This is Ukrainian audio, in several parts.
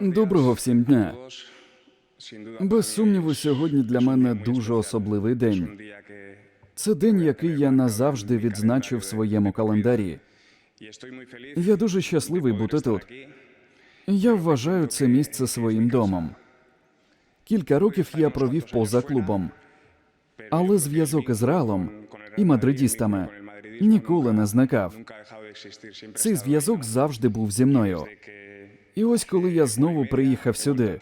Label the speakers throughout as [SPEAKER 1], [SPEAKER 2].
[SPEAKER 1] Доброго всім дня. Без сумніву, сьогодні для мене дуже особливий день. Це день, який я назавжди відзначу в своєму календарі. Я дуже щасливий бути тут. Я вважаю це місце своїм домом. Кілька років я провів поза клубом, але зв'язок із Реалом і мадридістами ніколи не зникав. Цей зв'язок завжди був зі мною. І ось коли я знову приїхав сюди,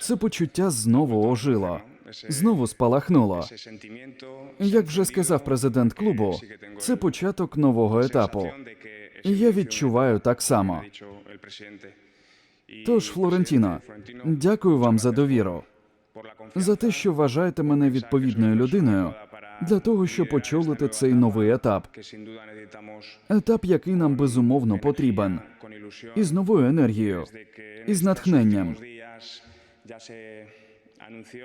[SPEAKER 1] це почуття знову ожило, знову спалахнуло. Як вже сказав президент клубу, це початок нового етапу. І я відчуваю так само. Тож, Флорентіно, дякую вам за довіру, за те, що вважаєте мене відповідною людиною для того, щоб очолити цей новий етап. Етап, який нам безумовно потрібен, із новою енергією, із натхненням.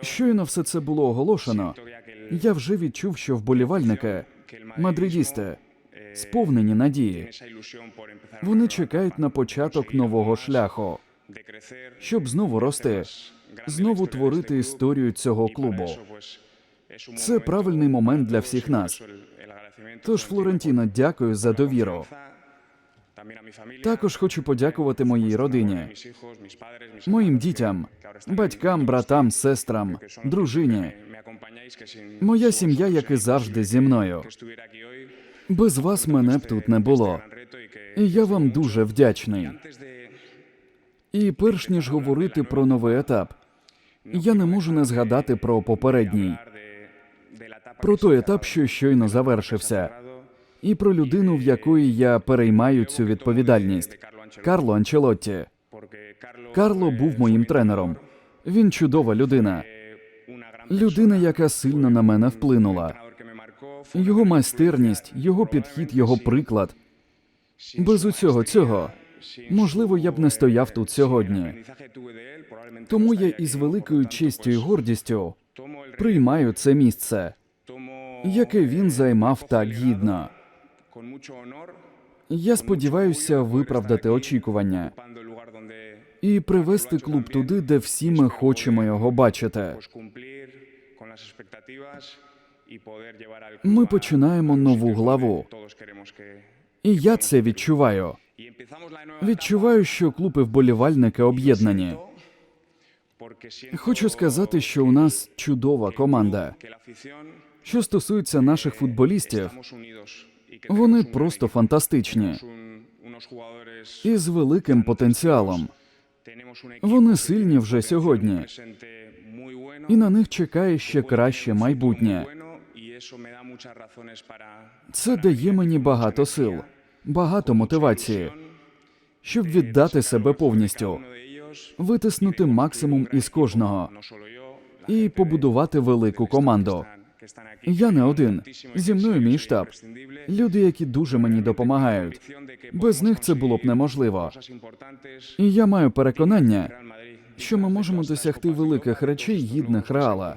[SPEAKER 1] Щойно все це було оголошено. Я вже відчув, що вболівальники, мадридісти, сповнені надії. Вони чекають на початок нового шляху, щоб знову рости, знову творити історію цього клубу. Це правильний момент для всіх нас. Тож, Флорентіно, дякую за довіру. Також хочу подякувати моїй родині, моїм дітям, батькам, братам, сестрам, дружині. Моя сім'я, як і завжди, зі мною. Без вас мене б тут не було. І я вам дуже вдячний. І перш ніж говорити про новий етап, я не можу не згадати про попередній, про той етап, що щойно завершився, і про людину, в якої я переймаю цю відповідальність Карло Анчелотті. Карло був моїм тренером. Він чудова людина, людина, яка сильно на мене вплинула. Його майстерність, його підхід, його приклад. Без усього цього, можливо, я б не стояв тут сьогодні. Тому я із великою честю і гордістю приймаю це місце, яке він займав так гідно. Я сподіваюся виправдати очікування і привести клуб туди, де всі ми хочемо його бачити. Ми починаємо нову главу. І я це відчуваю. Відчуваю, що клуб і вболівальники об'єднані. Хочу сказати, що у нас чудова команда. Що стосується наших футболістів, вони просто фантастичні і з великим потенціалом. Вони сильні вже сьогодні, і на них чекає ще краще майбутнє. Це дає мені багато сил, багато мотивації, щоб віддати себе повністю, витиснути максимум із кожного і побудувати велику команду. Я не один. Зі мною мій штаб. Люди, які дуже мені допомагають. Без них це було б неможливо. І я маю переконання, що ми можемо досягти великих речей гідних реала,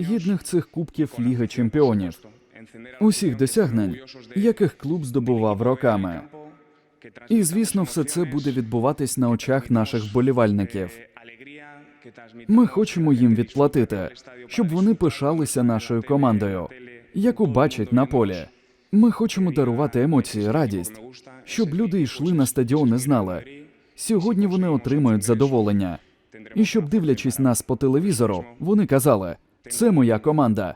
[SPEAKER 1] гідних цих кубків Ліги Чемпіонів, усіх досягнень, яких клуб здобував роками. І звісно, все це буде відбуватись на очах наших вболівальників. Ми хочемо їм відплатити, щоб вони пишалися нашою командою, яку бачать на полі. Ми хочемо дарувати емоції, радість, щоб люди йшли на стадіон і знали. Сьогодні вони отримають задоволення. І щоб, дивлячись нас по телевізору, вони казали: це моя команда,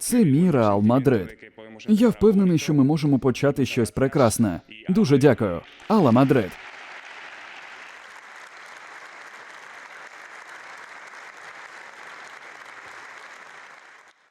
[SPEAKER 1] це мій Реал Мадрид. Я впевнений, що ми можемо почати щось прекрасне. Дуже дякую. Алла Мадрид.